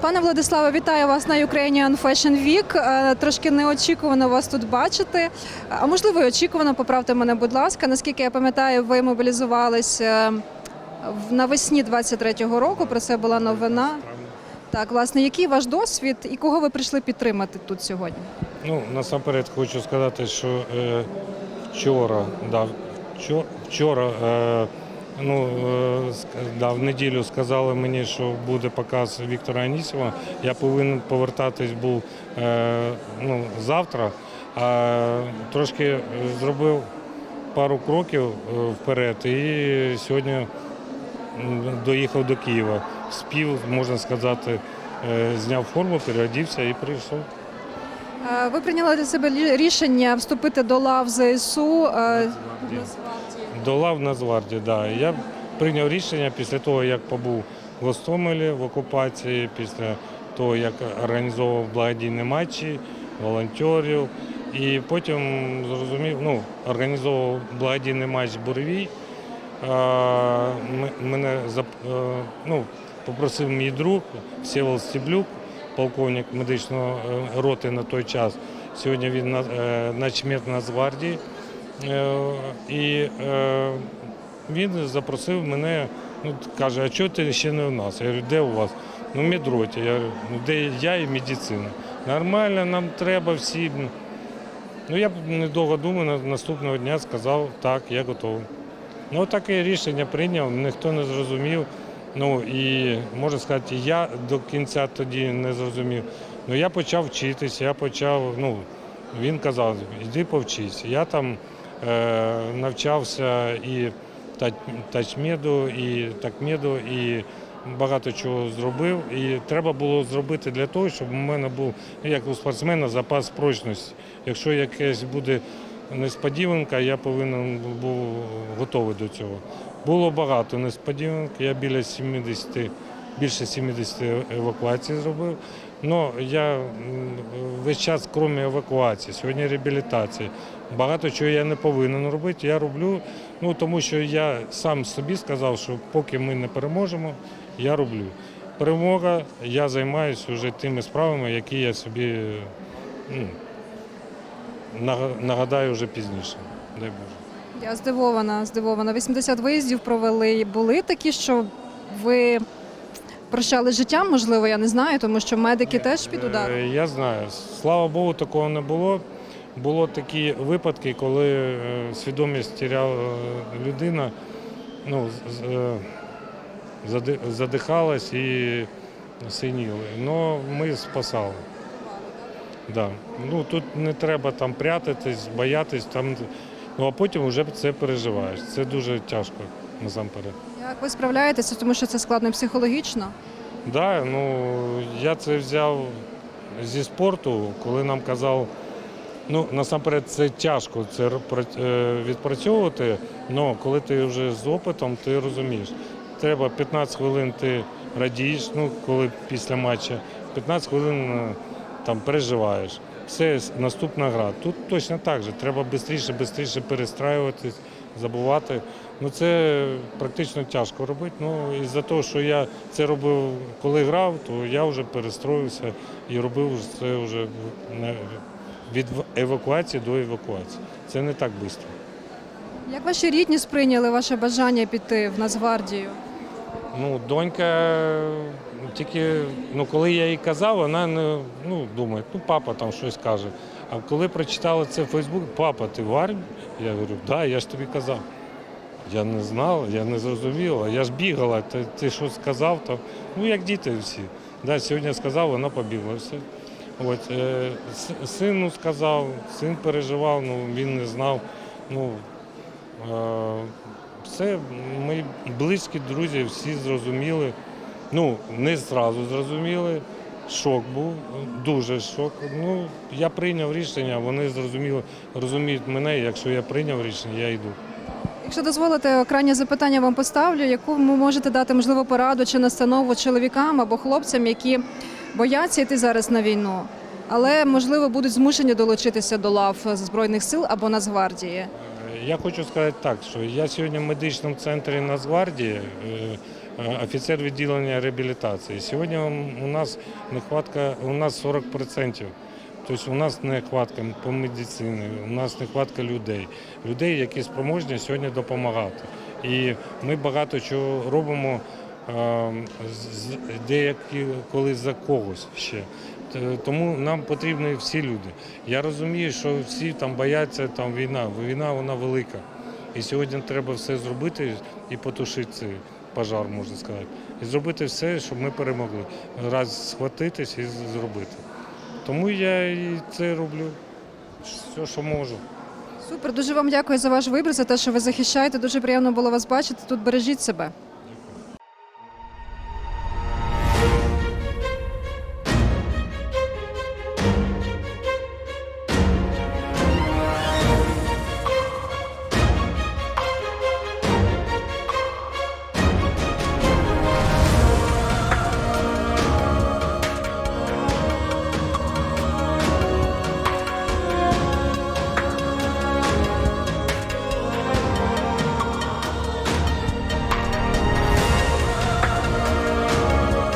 Пане Владиславе, вітаю вас на Ukrainian Fashion Week. Е, Трошки неочікувано вас тут бачити. А можливо, і очікувано, поправте мене, будь ласка. Наскільки я пам'ятаю, ви мобілізувалися в- навесні 23-го року. Про це була новина. Так, власне, який ваш досвід і кого ви прийшли підтримати тут сьогодні? Ну, насамперед хочу сказати, що е, вчора, да, вчора е, ну, е, да, в неділю сказали мені, що буде показ Віктора Анісіва. Я повинен повертатись був е, ну, завтра, а трошки е, зробив пару кроків вперед і сьогодні доїхав до Києва. Спів, можна сказати, зняв форму, переодівся і прийшов. Ви прийняли для себе рішення вступити до лав ЗСУ. Е, До лав да. Я прийняв рішення після того, як побув в Гостомелі в окупації, після того, як організовував благодійні матчі, волонтерів. І потім зрозумів, ну, організовував благодійний матч Буревій. Мене е, ну, попросив мій друг Всеволод Стеблюк, полковник медичного е, роти на той час. Сьогодні він е, начмет Нацгвардії. Е, І е, він запросив мене, ну, каже, а чого ти ще не у нас? Я говорю, де у вас? Ну, в медроті. Я говорю, ну де я і медицина. Нормально, нам треба всім. Ну, я недовго думав, наступного дня сказав, так, я готовий. Ну, таке рішення прийняв, ніхто не зрозумів. Ну і можна сказати, я до кінця тоді не зрозумів. Ну я почав вчитись, я почав, ну, він казав, йди повчись. Я там навчався і та- тачмеду, і такмеду, і багато чого зробив. І треба було зробити для того, щоб у мене був, ну, як у спортсмена, запас прочності. Якщо якесь буде несподіванка, я повинен був готовий до цього. Було багато несподіванок, я біля 70, більше 70 евакуацій зробив. Ну, я весь час, крім евакуації, сьогодні реабілітація. Багато чого я не повинен робити, я роблю, ну, тому що я сам собі сказав, що поки ми не переможемо, я роблю. Перемога, я займаюся вже тими справами, які я собі ну, нагадаю вже пізніше. Дай Боже. Я здивована, здивована. 80 виїздів провели. Були такі, що ви прощали життям, можливо, я не знаю, тому що медики теж під ударом. Е, Я знаю. Слава Богу, такого не було. Було такі випадки, коли е, свідомість тіряла е, людина, ну, е, задихалась і синіли. Ну, ми спасали. Да. Ну, тут не треба там прятатись, боятись, там, ну, а потім вже це переживаєш. Це дуже тяжко насамперед. Як ви справляєтеся, тому що це складно психологічно? Да, ну я це взяв зі спорту, коли нам казав, ну насамперед це тяжко це е, відпрацьовувати, але коли ти вже з опитом, ти розумієш. Треба 15 хвилин ти радієш, ну коли після матчу, 15 хвилин е, там переживаєш. Все наступна гра. Тут точно так же. Треба швидше, швидше перестраюватись, забувати. Ну це практично тяжко робити. Ну і за того, що я це робив, коли грав, то я вже перестроївся і робив це вже від евакуації до евакуації. Це не так швидко. Як ваші рідні сприйняли ваше бажання піти в Нацгвардію? Ну, донька ну, тільки, ну коли я їй казав, вона не ну, думає, ну папа там щось каже. А коли прочитала це в Фейсбук, папа, ти в армії? Я говорю, так, да, я ж тобі казав. Я не знав, я не зрозуміла. Я ж бігала, ти, ти що сказав, там, ну як діти всі. Да, сьогодні сказав, вона побігла. Все. От, е, сину сказав, син переживав, ну він не знав. Ну, е, все, ми близькі друзі, всі зрозуміли. Ну, не зразу зрозуміли. Шок був, дуже шок. Ну, я прийняв рішення, вони зрозуміли, розуміють мене, якщо я прийняв рішення, я йду. Якщо дозволите, крайнє запитання вам поставлю, яку ви можете дати можливо пораду чи настанову чоловікам або хлопцям, які бояться йти зараз на війну, але можливо будуть змушені долучитися до лав збройних сил або Нацгвардії. Я хочу сказати так, що я сьогодні в медичному центрі Нацгвардії. е, е, офіцер відділення реабілітації. Сьогодні у нас нехватка, у нас 40%. Тобто у нас нехватка по медицині, у нас нехватка людей, людей, які спроможні сьогодні допомагати. І ми багато чого робимо е, деякі коли за когось ще. Тому нам потрібні всі люди. Я розумію, що всі там бояться там війна. Війна вона велика. І сьогодні треба все зробити і потушити цей пожар, можна сказати. І зробити все, щоб ми перемогли. Раз схватитись і зробити. Тому я і це роблю, все, що можу. Супер, дуже вам дякую за ваш вибір, за те, що ви захищаєте. Дуже приємно було вас бачити. Тут бережіть себе.